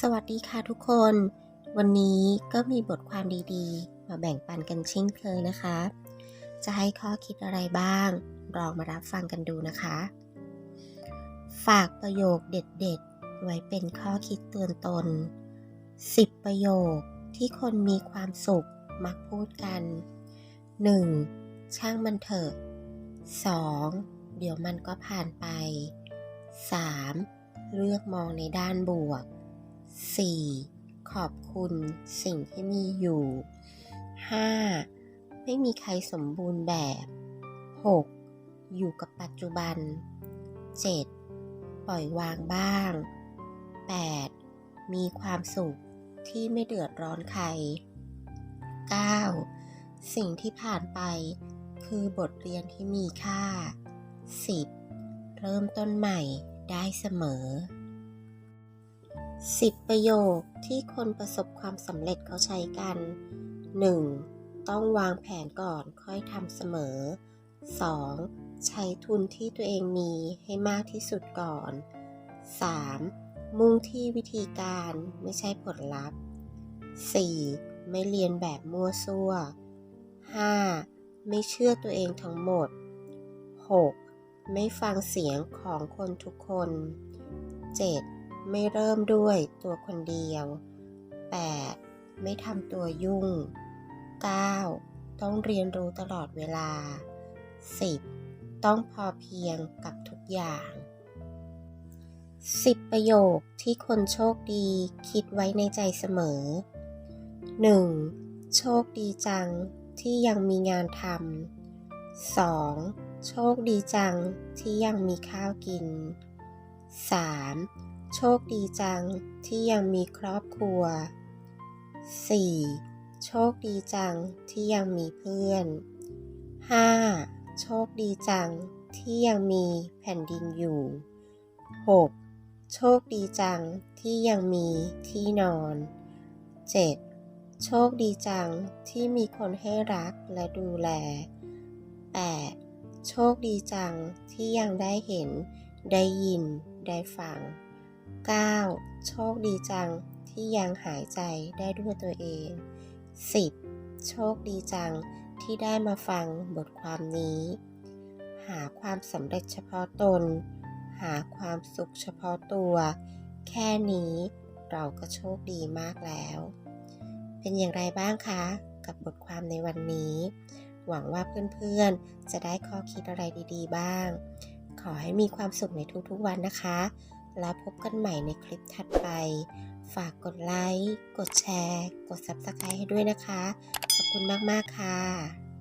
สวัสดีค่ะทุกคน วันนี้ก็มีบทความดีๆ มาแบ่งปันกันเช่นเคยนะคะ จะให้ข้อคิดอะไรบ้างลองมารับฟังกันดูนะคะ ฝากประโยคเด็ดๆ ไว้เป็นข้อคิดเตือนตน 10 ประโยคที่คนมีความสุขมักพูดกัน 1. ช่างมันเถอะ 2. เดี๋ยวมันก็ผ่านไป 3. เลือกมองในด้านบวก 4. ขอบคุณสิ่งที่มีอยู่ 5. ไม่มีใครสมบูรณ์แบบ 6. อยู่กับปัจจุบัน 7. ปล่อยวางบ้าง 8. มีความสุขที่ไม่เดือดร้อนใคร 9. สิ่งที่ผ่านไปคือบทเรียนที่มีค่า 10. เริ่มต้นใหม่ได้เสมอ 10 ประโยคที่คนประสบความสำเร็จเขาใช้กัน 1. ต้องวางแผนก่อนค่อยทำเสมอ 2. ใช้ทุนที่ตัวเองมีให้มากที่สุดก่อน 3. มุ่งที่วิธีการไม่ใช่ผลลัพธ์ 4. ไม่เรียนแบบมั่วซั่ว 5. ไม่เชื่อตัวเองทั้งหมด 6. ไม่ฟังเสียงของคนทุกคน 7. ไม่เริ่มด้วยตัวคนเดียว 8. ไม่ทำตัวยุ่ง 9. ต้องเรียนรู้ตลอดเวลา 10. ต้องพอเพียงกับทุกอย่าง 10 ประโยคที่คนโชคดีคิดไว้ในใจเสมอ 1. โชคดีจังที่ยังมีงานทำ 2. โชคดีจังที่ยังมีข้าวกิน 3. โชคดีจังที่ยังมีครอบครัว 4. โชคดีจังที่ยังมีเพื่อน 5. โชคดีจังที่ยังมีแผ่นดินอยู่ 6. โชคดีจังที่ยังมีที่นอน 7. โชคดีจังที่มีคนให้รักและดูแล 8. โชคดีจังที่ยังได้เห็นได้ยิน ได้ฟัง 9. โชคดีจังที่ยังหายใจได้ด้วยตัวเอง 10. โชคดีจังที่ได้มาฟังบทความนี้ หาความสำเร็จเฉพาะตน หาความสุขเฉพาะตัว แค่นี้เราก็โชคดีมากแล้ว เป็นอย่างไรบ้างคะ กับบทความในวันนี้ หวังว่าเพื่อนๆ จะได้ข้อคิดอะไรดีๆ บ้าง ขอให้มีความสุขในทุกๆวันนะคะ แล้วพบกันใหม่ในคลิปถัดไป ฝากกดไลค์ กดแชร์ กด Subscribe ให้ด้วยนะคะ ขอบคุณมากๆค่ะ